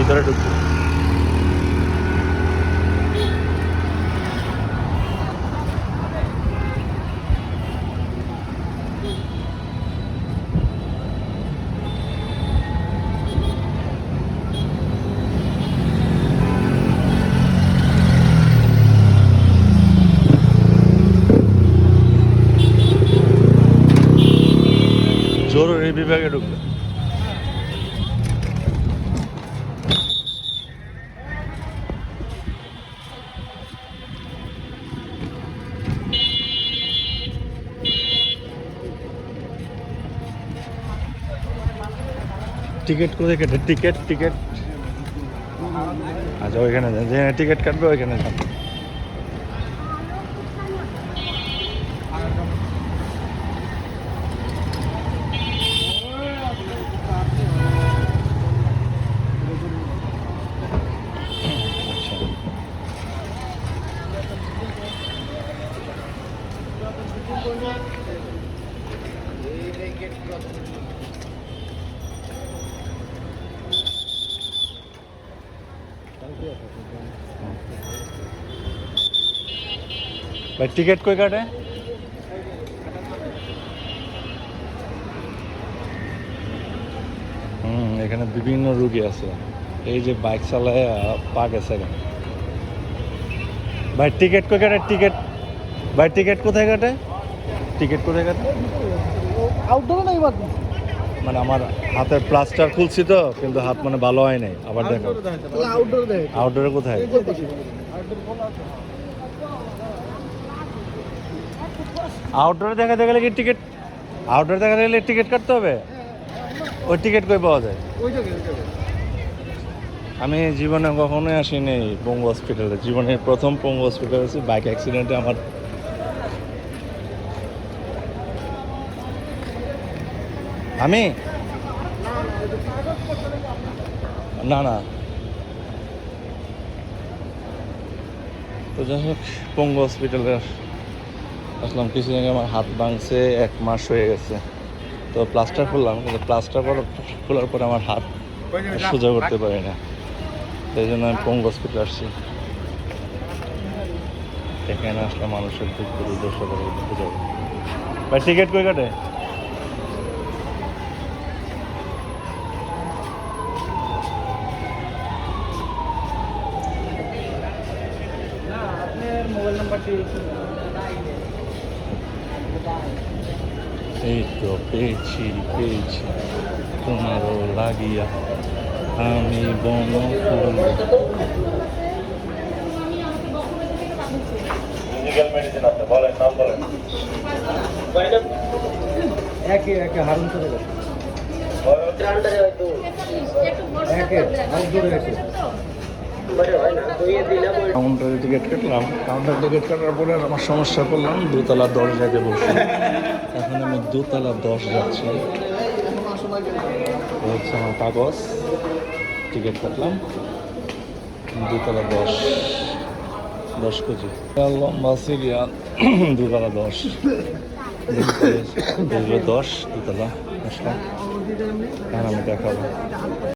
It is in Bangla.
ভিতরে ঢুকবো। জরুরি বিভাগে ঢুকবে। টিকিট কোথায় কেটে টিকিট টিকিট আচ্ছা ওইখানে যান যেখানে টিকিট কাটবে ওইখানে যান। আচ্ছা ভাই টিকিট কই কাটে? হুম, এখানে বিভিন্ন রুগী আছে। এই যে বাইক চালায় পা গেছে কেন ভাই টিকিট কই কাটে? টিকিট ভাই টিকিট কোথায় কাটে? টিকিট কোথায় কাটে? আউটডোরে নাই বাদ মানে আমার হাতের প্লাস্টার খুলছি তো কিন্তু হাত মানে ভালো হয় নাই। আবার দেখো আউটডোরে কোথায়? আউটডোরে দেখাতে গেলে কি টিকিট আউটডোরে দেখাতে গেলে টিকিট কাটতে হবে? ওই টিকিট কই পাওয়া যায়? আমি জীবনে কখনোই আসিনি পঙ্গু হসপিটালে জীবনের প্রথম পঙ্গু হসপিটাল আছি বাইক অ্যাক্সিডেন্টে আমার আমি? না না। তো যাই হোক, পঙ্গু হসপিটালে আসলাম। কিছুদিন আগে আমার হাত ভাঙছে, এক মাস হয়ে গেছে। তো প্লাস্টার করলাম কিন্তু প্লাস্টার খোলার পরে আমার হাত সোজা করতে পারি না। সেই জন্য আমি পঙ্গু হসপিটাল আসছি। এখানে আসলে মানুষের দুঃখ দুর্দশা করে ভাই টিকিট কই কাটে? এই তো পেয়েছি পেয়েছি। তোমারও লাগিয়া আমি বন ফুল। একে একে হারুন করে একে আউটডোরে একে কাউন্টারে টিকিট কাটলাম। কাউন্টার টিকিট কাটার পরে আমার সমস্যা করলাম, দোতলা দশ যেতে বলছি এখন আমি দোতলা দশ যাচ্ছি। হচ্ছে আমার কাগজ। টিকিট কাটলাম। দুতলা দশ। দশ কেজি। লম্বা সিরিয়াল, দুতলা দশ। দশ, দুতলা আসলাম আমি দেখাবো।